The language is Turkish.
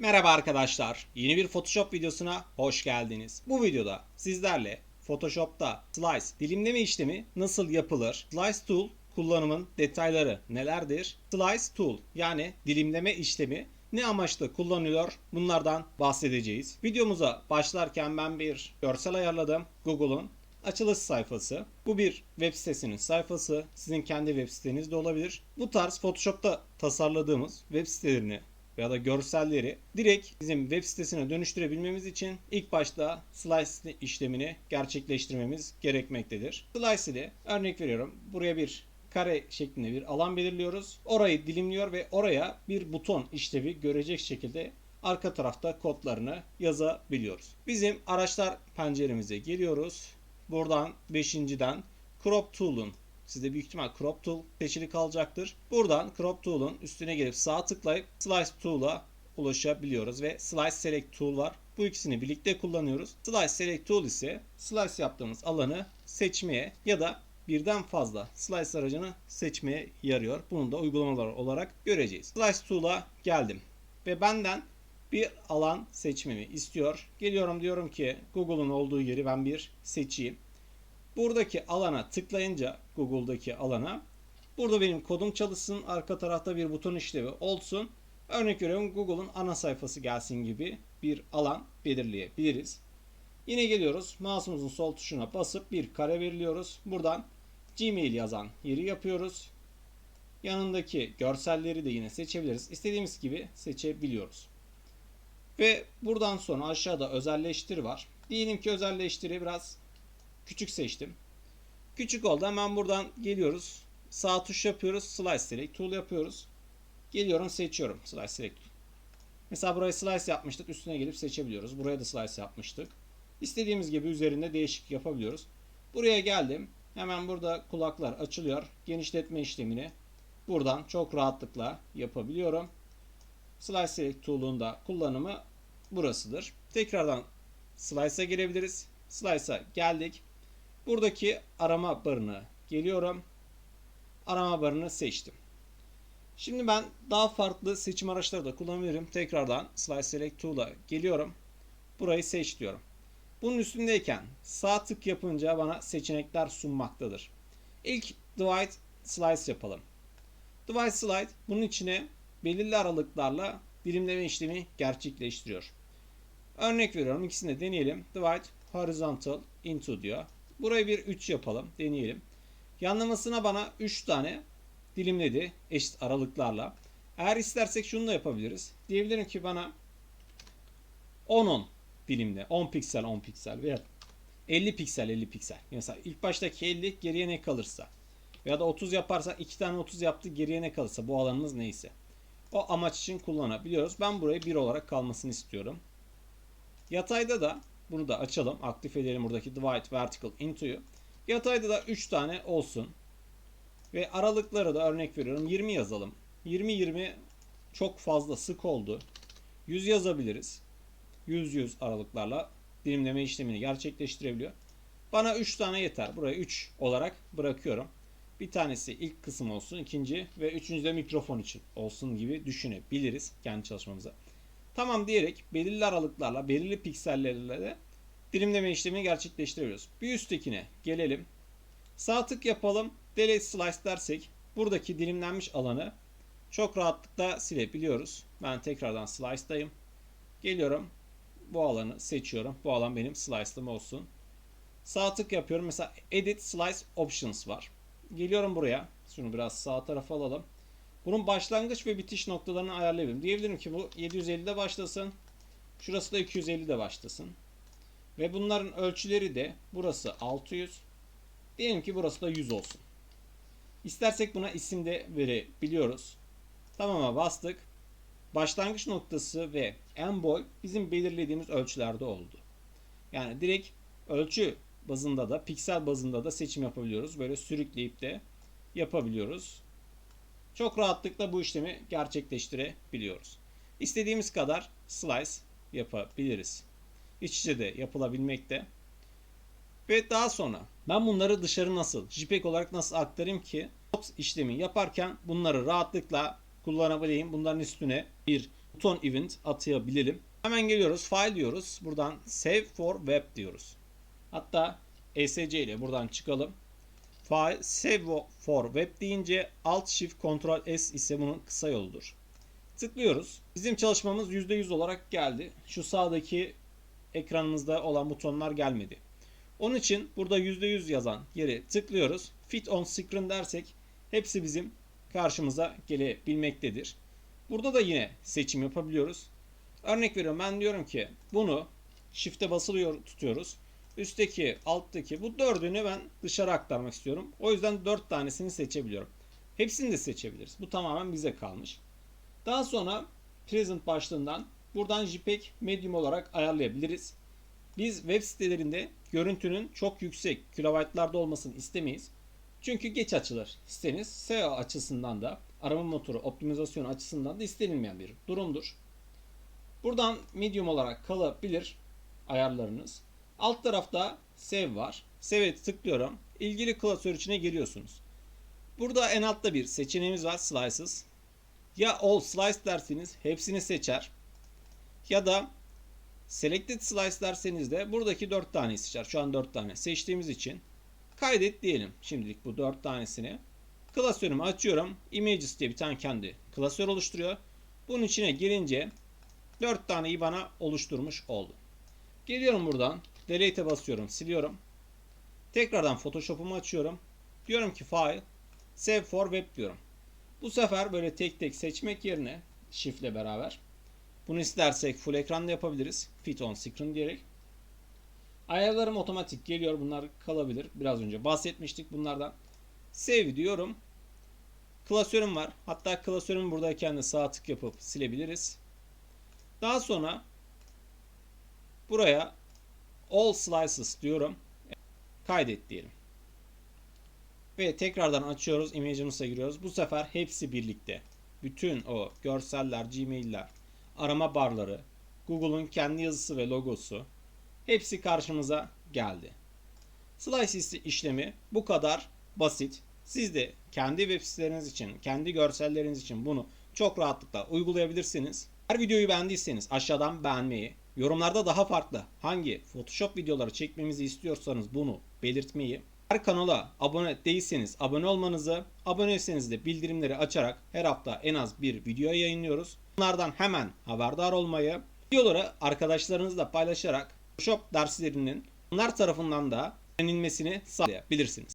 Merhaba arkadaşlar. Yeni bir Photoshop videosuna hoş geldiniz. Bu videoda sizlerle Photoshop'ta slice dilimleme işlemi nasıl yapılır? Slice tool kullanımın detayları nelerdir? Slice tool yani dilimleme işlemi ne amaçla kullanılıyor? Bunlardan bahsedeceğiz. Videomuza başlarken ben bir görsel ayarladım. Google'un açılış sayfası. Bu bir web sitesinin sayfası. Sizin kendi web siteniz de olabilir. Bu tarz Photoshop'ta tasarladığımız web sitelerini ya da görselleri direkt bizim web sitesine dönüştürebilmemiz için ilk başta slice işlemini gerçekleştirmemiz gerekmektedir. Slice ile örnek veriyorum. Buraya bir kare şeklinde bir alan belirliyoruz. Orayı dilimliyor ve oraya bir buton işlevi görecek şekilde arka tarafta kodlarını yazabiliyoruz. Bizim araçlar penceremize geliyoruz. Buradan 5.den Crop Tool'un Sizde büyük ihtimal Crop Tool seçili kalacaktır. Buradan Crop Tool'un üstüne gelip sağ tıklayıp Slice Tool'a ulaşabiliyoruz ve Slice Select Tool var. Bu ikisini birlikte kullanıyoruz. Slice Select Tool ise slice yaptığımız alanı seçmeye ya da birden fazla slice aracını seçmeye yarıyor. Bunu da uygulamalar olarak göreceğiz. Slice Tool'a geldim ve benden bir alan seçmemi istiyor. Geliyorum diyorum ki Google'un olduğu yeri ben bir seçeyim. Buradaki alana tıklayınca Google'daki alana burada benim kodum çalışsın. Arka tarafta bir buton işlevi olsun. Örnek veriyorum Google'un ana sayfası gelsin gibi bir alan belirleyebiliriz. Yine geliyoruz. Mouse'umuzun sol tuşuna basıp bir kare veriliyoruz. Buradan Gmail yazan yeri yapıyoruz. Yanındaki görselleri de yine seçebiliriz. İstediğimiz gibi seçebiliyoruz. Ve buradan sonra aşağıda özelleştir var. Diyelim ki özelleştiri biraz küçük seçtim. Küçük oldu. Hemen buradan geliyoruz. Sağ tuş yapıyoruz. Slice Select Tool yapıyoruz. Geliyorum seçiyorum. Slice Select Tool. Mesela burayı slice yapmıştık. Üstüne gelip seçebiliyoruz. Buraya da slice yapmıştık. İstediğimiz gibi üzerinde değişik yapabiliyoruz. Buraya geldim. Hemen burada kulaklar açılıyor. Genişletme işlemini buradan çok rahatlıkla yapabiliyorum. Slice Select Tool'un da kullanımı burasıdır. Tekrardan Slice'a girebiliriz. Slice'a geldik. Buradaki arama barına geliyorum. Arama barını seçtim. Şimdi ben daha farklı seçim araçları da kullanabilirim. Tekrardan Slice Select Tool'a geliyorum. Burayı seç diyorum. Bunun üstündeyken sağ tık yapınca bana seçenekler sunmaktadır. İlk Divide Slice yapalım. Divide Slide bunun içine belirli aralıklarla dilimleme işlemi gerçekleştiriyor. Örnek veriyorum ikisini de deneyelim. Divide Horizontal Into diyor. Burayı bir 3 yapalım. Deneyelim. Yanlamasına bana 3 tane dilimledi eşit aralıklarla. Eğer istersek şunu da yapabiliriz. Diyebilirim ki bana 10-10 dilimle. 10 piksel 10 piksel veya 50 piksel 50 piksel. Mesela ilk baştaki 50 geriye ne kalırsa. Ya da 30 yaparsa 2 tane 30 yaptı geriye ne kalırsa bu alanımız neyse. O amaç için kullanabiliyoruz. Ben burayı 1 olarak kalmasını istiyorum. Yatayda da bunu da açalım. Aktif edelim buradaki divide vertical into'yu. Yatayda da 3 tane olsun. Ve aralıkları da örnek veriyorum 20 yazalım. 20 20 çok fazla sık oldu. 100 yazabiliriz. 100 100 aralıklarla dilimleme işlemini gerçekleştirebiliyor. Bana 3 tane yeter. Buraya 3 olarak bırakıyorum. Bir tanesi ilk kısım olsun, ikinci ve üçüncü de mikrofon için olsun gibi düşünebiliriz kendi çalışmamıza. Tamam diyerek belirli aralıklarla, belirli piksellerle de dilimleme işlemini gerçekleştiriyoruz. Bir üsttekine gelelim. Sağ tık yapalım. Delete Slice dersek buradaki dilimlenmiş alanı çok rahatlıkla silebiliyoruz. Ben tekrardan Slice'dayım. Geliyorum. Bu alanı seçiyorum. Bu alan benim slice'lım olsun. Sağ tık yapıyorum. Mesela Edit Slice Options var. Geliyorum buraya. Şunu biraz sağ tarafa alalım. Bunun başlangıç ve bitiş noktalarını ayarlayabilirim. Diyebilirim ki bu 750'de başlasın. Şurası da 250'de başlasın. Ve bunların ölçüleri de burası 600. Diyelim ki burası da 100 olsun. İstersek buna isim de verebiliyoruz. Tamama bastık. Başlangıç noktası ve en boy bizim belirlediğimiz ölçülerde oldu. Yani direkt ölçü bazında da piksel bazında da seçim yapabiliyoruz. Böyle sürükleyip de yapabiliyoruz. Çok rahatlıkla bu işlemi gerçekleştirebiliyoruz. İstediğimiz kadar slice yapabiliriz. İç içe de yapılabilmekte. Ve daha sonra ben bunları dışarı nasıl, JPEG olarak nasıl aktarayım ki işlemi yaparken bunları rahatlıkla kullanabileyim. Bunların üstüne bir buton event atayabilelim. Hemen geliyoruz. File diyoruz. Buradan save for web diyoruz. Hatta ESC ile buradan çıkalım. Save for web deyince alt shift ctrl s ise bunun kısa yoludur. Tıklıyoruz. Bizim çalışmamız %100 olarak geldi. Şu sağdaki ekranımızda olan butonlar gelmedi. Onun için burada %100 yazan yere tıklıyoruz. Fit on screen dersek hepsi bizim karşımıza gelebilmektedir. Burada da yine seçim yapabiliyoruz. Örnek veriyorum ben diyorum ki bunu shift'e basılıyor tutuyoruz. Üstteki, alttaki bu dördünü ben dışarı aktarmak istiyorum. O yüzden dört tanesini seçebiliyorum. Hepsini de seçebiliriz. Bu tamamen bize kalmış. Daha sonra present başlığından buradan JPEG medium olarak ayarlayabiliriz. Biz web sitelerinde görüntünün çok yüksek kilobaytlarda olmasını istemeyiz. Çünkü geç açılır siteniz SEO açısından da arama motoru optimizasyon açısından da istenilmeyen bir durumdur. Buradan medium olarak kalabilir ayarlarınız. Alt tarafta save var. Save'e tıklıyorum. İlgili klasör içine giriyorsunuz. Burada en altta bir seçeneğimiz var slices. Ya all slice derseniz hepsini seçer. Ya da selected slice derseniz de buradaki 4 tane seçer. Şu an 4 tane seçtiğimiz için kaydet diyelim şimdilik bu 4 tanesini. Klasörümü açıyorum. Images diye bir tane kendi klasör oluşturuyor. Bunun içine girince 4 taneyi bana oluşturmuş oldu. Geliyorum buradan. Delete'e basıyorum. Siliyorum. Tekrardan Photoshop'umu açıyorum. Diyorum ki File, Save for Web diyorum. Bu sefer böyle tek tek seçmek yerine Shift ile beraber bunu istersek full ekranda yapabiliriz. Fit on screen diyerek. Ayarlarım otomatik geliyor. Bunlar kalabilir. Biraz önce bahsetmiştik bunlardan. Save diyorum. Klasörüm var. Hatta klasörüm buradayken de sağ tık yapıp silebiliriz. Daha sonra buraya all slices diyorum. Kaydet diyelim. Ve tekrardan açıyoruz. Image'ımıza giriyoruz. Bu sefer hepsi birlikte. Bütün o görseller, gmailler, arama barları, Google'un kendi yazısı ve logosu hepsi karşımıza geldi. Slice işlemi bu kadar basit. Siz de kendi web siteleriniz için, kendi görselleriniz için bunu çok rahatlıkla uygulayabilirsiniz. Her videoyu beğendiyseniz aşağıdan beğenmeyi, yorumlarda daha farklı hangi Photoshop videoları çekmemizi istiyorsanız bunu belirtmeyi, her kanala abone değilseniz abone olmanızı, aboneyseniz de bildirimleri açarak her hafta en az bir video yayınlıyoruz. Bunlardan hemen haberdar olmayı, videoları arkadaşlarınızla paylaşarak Photoshop derslerinin onlar tarafından da öğrenilmesini sağlayabilirsiniz.